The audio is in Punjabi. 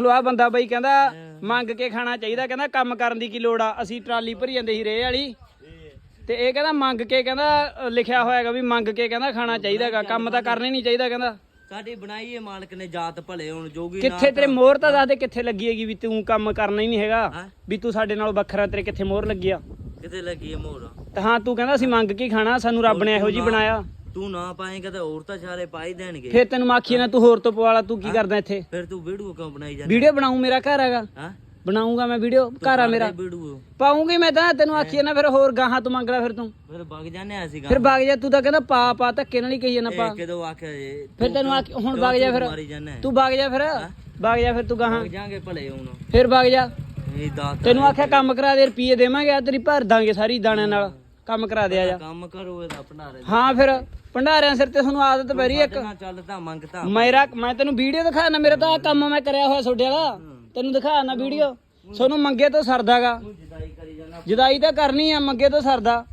ਲੋ ਆ ਬੰਦਾ ਬਈ ਕਹਿੰਦਾ ਮੰਗ ਕੇ ਖਾਣਾ ਚਾਹੀਦਾ ਕਹਿੰਦਾ ਕੰਮ ਕਰਨ ਦੀ ਕੀ ਲੋੜ ਆ? ਅਸੀਂ ਟਰਾਲੀ ਭਰੀ ਜਾਂਦੇ ਸੀ ਰੇਹ ਵਾਲੀ। ਤੇ ਇਹ ਕਹਿੰਦਾ ਮੰਗ ਕੇ ਕਹਿੰਦਾ ਲਿਖਿਆ ਹੋਇਆਗਾ ਵੀ ਮੰਗ ਕੇ ਕਹਿੰਦਾ ਖਾਣਾ ਚਾਹੀਦਾਗਾ ਕੰਮ ਤਾਂ ਕਰਨਾ ਹੀ ਨਹੀਂ ਚਾਹੀਦਾ ਕਹਿੰਦਾ। ਸਾਡੀ ਬਣਾਈ ਹੈ ਮਾਲਕ ਨੇ ਜਾਤ ਭਲੇ ਹੁਣ ਜੋਗੀ ਕਿੱਥੇ ਤੇਰੇ ਮੋਹਰ ਤਾਂ ਦੱਸ ਦੇ ਕਿੱਥੇ ਲੱਗੀ ਹੈਗੀ ਵੀ ਤੂੰ ਕੰਮ ਕਰਨਾ ਹੀ ਨਹੀਂ ਹੈਗਾ? ਵੀ ਤੂੰ ਸਾਡੇ ਨਾਲ ਵੱਖਰਾ ਤੇਰੇ ਕਿੱਥੇ ਮੋਹਰ ਲੱਗੀ ਆ? ਕਿਤੇ ਲੱਗੀ ਹੈ ਮੋਰ ਤੇ ਹਾਂ ਤੂੰ ਕਹਿੰਦਾ ਅਸੀਂ ਮੰਗ ਕੇ ਖਾਣਾ ਸਾਨੂੰ ਰੱਬ ਨੇ ਇਹੋ ਜੀ ਬਣਾਇਆ। ਤੂੰ ਨਾ ਪਾਏਗਾ ਤਾਂ ਹੋਰ ਤਾਂ ਸਾਰੇ ਪਾ ਹੀ ਦੇਣਗੇ। ਫਿਰ ਤੈਨੂੰ ਆਖੀ ਨਾ ਤੂੰ ਹੋਰ ਤੋਂ ਪਵਾਲਾ ਤੂੰ ਕੀ ਕਰਦਾ ਇੱਥੇ? ਫਿਰ ਤੂੰ ਵੀਡੀਓ ਕਿਉਂ ਬਣਾਈ ਜਾਂਦਾ? ਵੀਡੀਓ ਬਣਾਉਂ ਮੇਰਾ ਘਰ ਹੈਗਾ। ਹਾਂ? ਬਣਾਉਂਗਾ ਮੈਂ ਵੀਡੀਓ ਘਰ ਆ ਮੇਰਾ। ਵੀਡੀਓ। ਪਾਉਂਗੀ ਮੈਂ ਤਾਂ ਤੈਨੂੰ ਆਖੀ ਨਾ ਫਿਰ ਹੋਰ ਗਾਹਾਂ ਤੂੰ ਮੰਗ ਲੈ ਫਿਰ ਤੂੰ। ਫਿਰ ਵਗ ਜਾਂਦੇ ਆ ਅਸੀਂ ਫਿਰ ਵਗ ਜਾ ਤੂੰ ਤਾਂ ਕਹਿੰਦਾ ਪਾ ਪਾ ਧੱਕੇ ਨਾਲ ਹੀ ਕਹੀ ਜਾਂਦਾ ਪਾ। ਕਦੋਂ ਆਖਿਆ ਜੇ? ਫਿਰ ਤੈਨੂੰ ਆਖ ਹੁਣ ਵਗ ਜਾ ਫਿਰ। ਤੂੰ ਵਗ ਜਾ ਫਿਰ ਵਗ ਜਾ ਫਿਰ ਤੂੰ ਗਾਹਾਂ। ਵਗ ਜਾਾਂਗੇ ਭਲੇ ਹੁਣ। ਫਿਰ ਵਗ ਜਾ। ਤੈਨੂੰ ਆਖਿਆ ਕੰਮ ਕਰਾ ਦੇ ਰੁਪਏ ਦੇਵਾਂਗੇ ਆ ਤੇਰੀ ਭਰ ਦਾਂਗੇ ਸਾਰੀ ਦਾਣਿਆਂ ਨਾਲ। ਕੰਮ ਕਰਾ ਦੇ ਆ ਜਾ। ਕੰਮ ਕਰੋ ਇਹਦਾ ਭੰਡਾਰੇ ਹਾਂ ਫਿਰ ਭੰਡਾਰਿਆਂ ਸਿਰ ਤੇ ਤੁਹਾਨੂੰ ਆਦਤ ਪੈ ਰਹੀ ਇੱਕ। ਨਾ ਚੱਲਦਾ ਮੰਗਤਾ ਮੇਰਾ ਮੈਂ ਤੈਨੂੰ ਵੀਡੀਓ ਦਿਖਾ ਨਾ ਮੇਰਾ ਤਾਂ ਆਹ ਕੰਮ ਮੈਂ ਕਰਿਆ ਹੋਇਆ ਤੁਹਾਡੇ ਵਾਲਾ। ਤੈਨੂੰ ਦਿਖਾ ਨਾ ਵੀਡੀਓ। ਤੁਹਾਨੂੰ ਮੰਗੇ ਤੋਂ ਸਰਦਾਗਾ ਜਦਾਈ ਕਰੀ ਜਾਂਦਾ ਜਦਾਈ ਤਾਂ ਕਰਨੀ ਆ ਮੰਗੇ ਤੋਂ ਸਰਦਾ।